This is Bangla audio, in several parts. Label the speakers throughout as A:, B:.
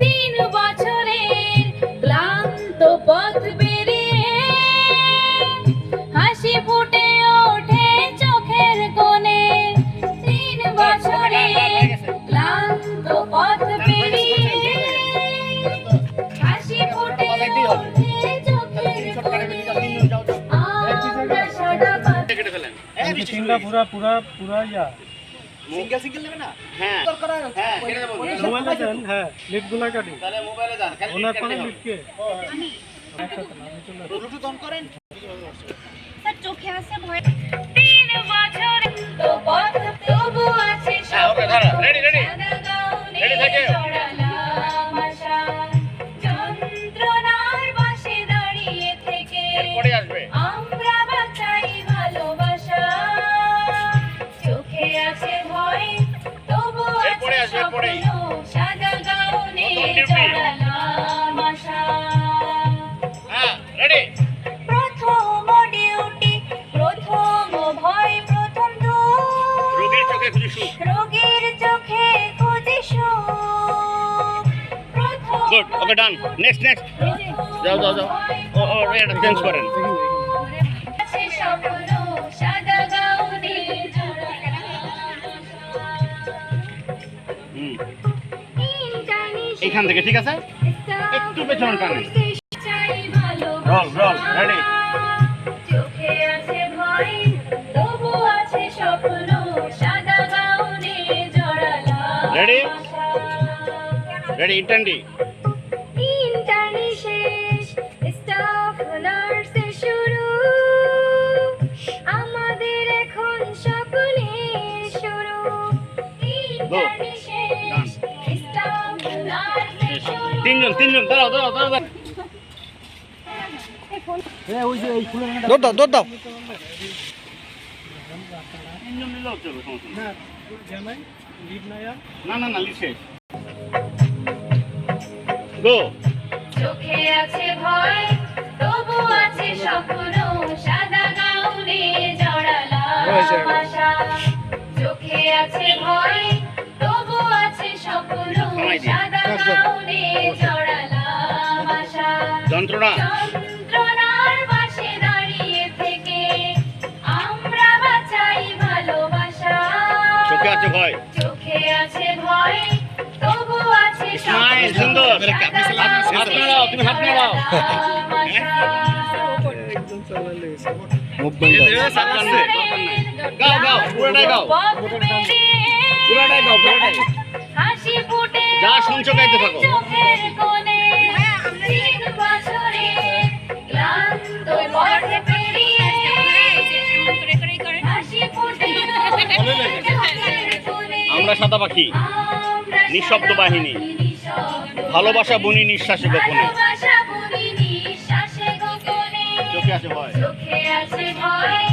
A: তিন বছরের ক্লান্ত পথ পেরিয়ে হাসি ফুটে ওঠে চোখের কোণে। তিন বছরের ক্লান্ত পথ পেরিয়ে হাসি ফুটে ওঠে চোখের কোণে। আমরা সারা
B: পুরা পুরা পুরা ইয়া।
C: সিঙ্গেল সিঙ্গেল নেবে না? হ্যাঁ। হ্যাঁ
B: মোবাইলে যান হ্যাঁ লিটগুলা কাটি
C: তাহলে মোবাইলে যান। খালি
B: ওনার
C: লিঙ্ক
B: কোনো
C: কাটতে
B: লিটকে
C: ব্লুটুথ অন করেন।
A: চোখে আছে ভয় চোখে
C: খুঁজে সুখ
A: রোগীর চোখে খুঁজে সুখ
C: good okay done next next যাও যাও যাও। ও ও এটা চেঞ্জ করেন। এইখান থেকে ঠিক আছে? একটু পেছনে। রল, রল, ready?
A: চোখে আছে
C: রেডি ইন্টান্ডি
A: ইন্টার্নি শেষ স্টাফ নার্সে শুরু আমাদের এখন সকলের শুরু। ইন্টার্নি শেষ স্টাফ নার্সে শুরু
C: তিনজন তিনজন দাঁড়াও দাঁড়াও দাঁড়াও দাঁড়াও।
B: দৌড় দাও দৌড় দাও।
C: তিনজন নিলেও চলবে সমস্যা নেই।
B: না লিড
C: না না শেষ গো।
A: চোখে আছে ভয় তবু আছে স্বপ্ন সাদা গাউনে জড়ালাম আশা চোখে আছে ভয় তবু আছে স্বপ্ন সাদা গাউনে জড়ালাম আশা
C: যন্ত্রণা।
A: যন্ত্রণার পাশে দাঁড়িয়ে থেকে আমরা বাঁচাই ভালোবাসা।
C: চোখে আছে ভয়।
A: চোখে আছে ভয় তবু আছে
C: সুন্দর।
A: সাদা
C: তুমি হাত নাড়াও সাবধান রে, দরকার নাই। গাও গাও পুরোটাই গাও। পুরোটাই গাও পুরোটাই। যা শুনছো গাইতে থাকো। আমরা সাদা পাখি। নিঃশব্দ বাহিনী। ভালোবাসা বুনি নিঃশ্বাসে গোপনে চোখে আছে ভয়।
A: চোখে আছে ভয়।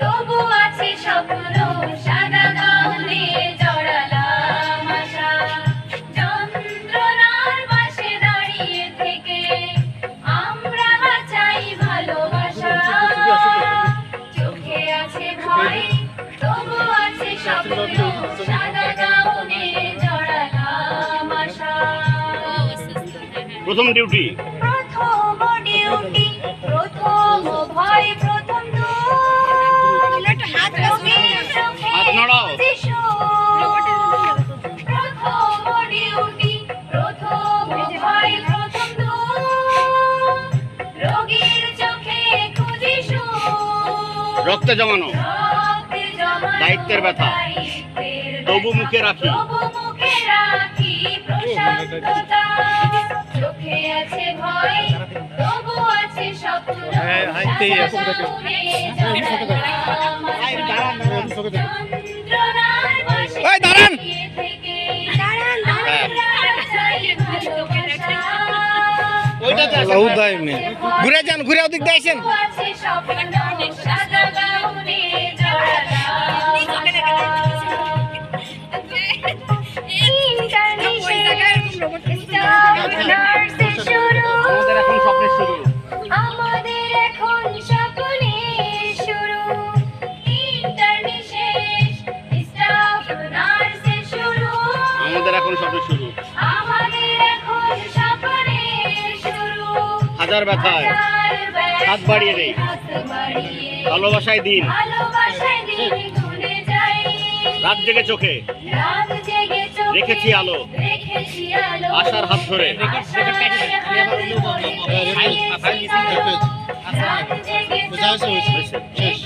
A: তবু আছে স্বপ্ন সাদা গাউনে জড়ালাম আশা। যন্ত্রণার পাশে দাঁড়িয়ে থেকে আমরা বাঁচাই ভালোবাসা। চোখে আছে ভয় তবু আছে স্বপ্ন
C: প্রথম ডিউটি
A: প্রথম ডিউটি প্রথম ভয় প্রথম হাত
C: হাত নাড়াও। রক্তে জমানো। দায়িত্বের ব্যথা। তবু মুখে রাখি।
A: তবু মুখে রাখি প্রশান্ততা। চোখে আছে ভয় তবু আছে স্বপ্ন।
B: হ্যাঁ, দাঁড়ান। ঘুরে যান ঘুরে ওদিক দিয়ে আসেন।
C: আমাদের এখন সবে শুরু।
A: হাজার ব্যথায় হাত বাড়িয়ে দেই। ভালোবাসায় দিন। রাত জেগে চোখে। রেখেছি আলো। আশার হাত ধরে।
C: শেষ